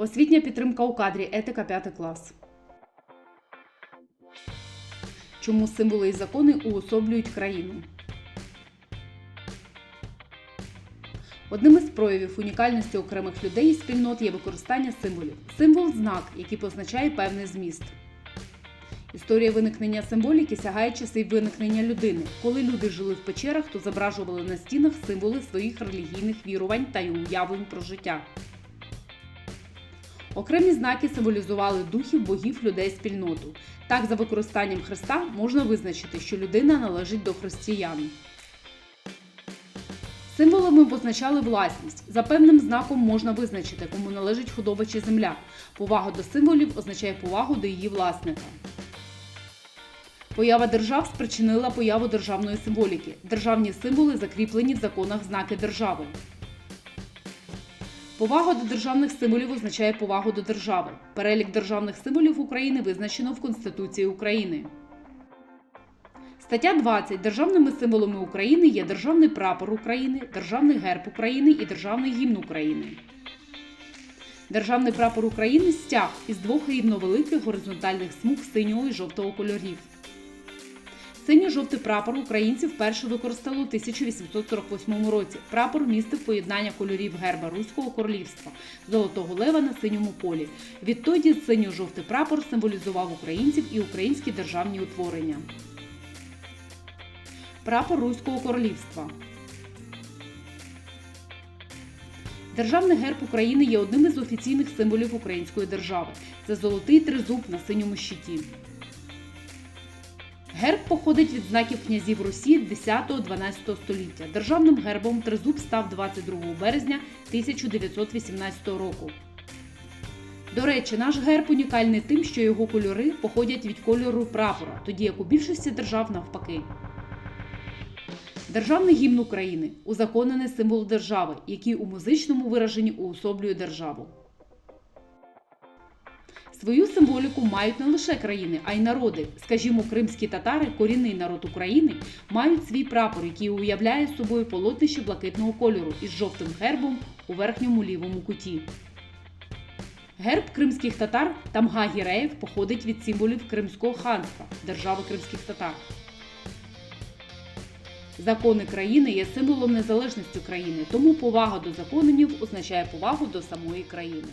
Освітня підтримка у кадрі етика 5 клас. Чому символи і закони уособлюють країну? Одним із проявів унікальності окремих людей і спільнот є використання символів. Символ знак, який позначає певний зміст. Історія виникнення символіки сягає часів виникнення людини. Коли люди жили в печерах, то зображували на стінах символи своїх релігійних вірувань та й уявлень про життя. Окремі знаки символізували духів, богів, людей спільноту. Так, за використанням хреста можна визначити, що людина належить до християн. Символами позначали власність. За певним знаком можна визначити, кому належить худоба чи земля. Повага до символів означає повагу до її власника. Поява держав спричинила появу державної символіки. Державні символи закріплені в законах знаки держави. Повага до державних символів означає повагу до держави. Перелік державних символів України визначено в Конституції України. Стаття 20. Державними символами України є Державний прапор України, Державний герб України і Державний гімн України. Державний прапор України стяг із двох рівновеликих горизонтальних смуг синього і жовтого кольорів. Синьо-жовтий прапор українці вперше використали у 1848 році. Прапор містив поєднання кольорів герба Руського королівства золотого лева на синьому полі. Відтоді синьо-жовтий прапор символізував українців і українські державні утворення. Прапор Руського королівства. Державний герб України є одним із офіційних символів української держави. Це золотий тризуб на синьому щиті. Герб походить від знаків князів Русі 10-12 століття. Державним гербом тризуб став 22 березня 1918 року. До речі, наш герб унікальний тим, що його кольори походять від кольору прапора, тоді як у більшості держав навпаки. Державний гімн України узаконений символ держави, який у музичному вираженні уособлює державу. Свою символіку мають не лише країни, а й народи. Скажімо, кримські татари, корінний народ України, мають свій прапор, який уявляє собою полотнище блакитного кольору із жовтим гербом у верхньому лівому куті. Герб кримських татар Тамга-Гіреїв походить від символів Кримського ханства держави кримських татар. Закони країни є символом незалежності країни, тому повага до законів означає повагу до самої країни.